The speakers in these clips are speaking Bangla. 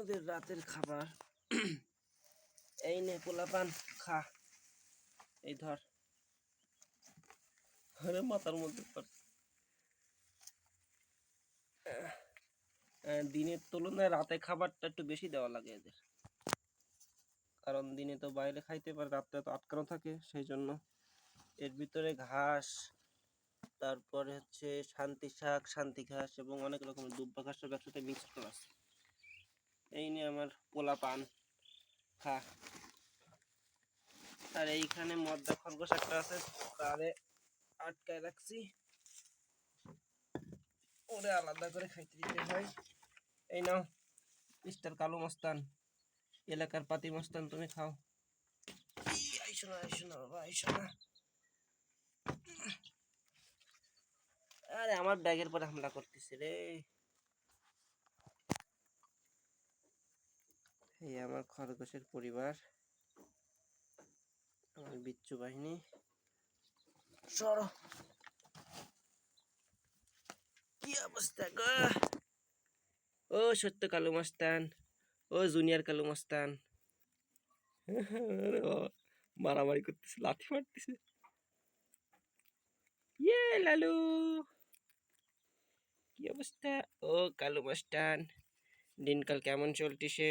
ওদের রাতের খাবার। এই নে, পোলাপান, খা। এই ধর। আরে, মাথার মধ্যে দিনের তুলনায় রাতে খাবারটা একটু বেশি দেওয়া লাগে এদের। কারণ দিনে তো বাইরে খাইতে পারে রাত্রে তো আটকানো থাকে, সেই জন্য। এর ভিতরে ঘাস, তারপরে হচ্ছে শান্তি শাক, শান্তি ঘাস এবং অনেক রকমের দুব্বা ঘাস সব একসাথে মিক্স করা আছে। এই নিয়ে আমার পোলা পান। খা। আর এইখানে মদ্দা খরগোশ একটা আছে, তারে আটকায় রাখছি। ওরে আলাদা করে খাইতে দিতে হয়। এই নাও, মিস্টার কালু মস্তান। এলাকার পাতি মস্তান, তুমি খাও। আইসো না আইসো না বাবা আইসো না আরে, আমার ব্যাগের পরে হামলা করতেছে রে। এই আমার খরগোশের পরিবার, আমার বিচ্ছু বাহিনী। সরো। কি অবস্থা গো? ও সত্য কালু মস্তান, ও জুনিয়র কালু মস্তান। মারামারি করতেছে, লাথি মারতেছে। ইয়ে লালু, কি অবস্থা? ও কালু মস্তান, দিনকাল কেমন চলতেছে?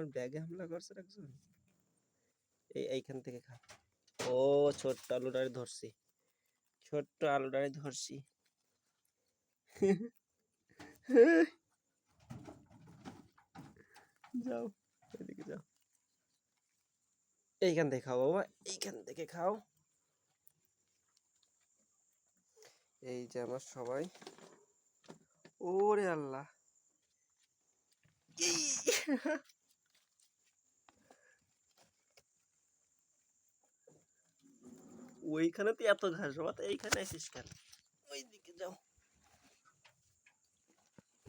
আমার ব্যাগে হামলা করছে একজন এই এইখান থেকে খা। ও, ছোট্ট আলুটারে ধরছি। ছোট্ট আলুটারে ধরছি। যাও, এদিকে যাও। এইখান থেকে খাও বাবা, এইখান থেকে খাও। এই যে আমার সবাই। ওরে আল্লাহ। ওইখানে তো এত ঘাস, বাবা, তো এইখানে আসিস কেন? ওই দিকে যাও।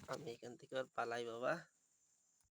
আমি এখান থেকে আর পালাই, বাবা।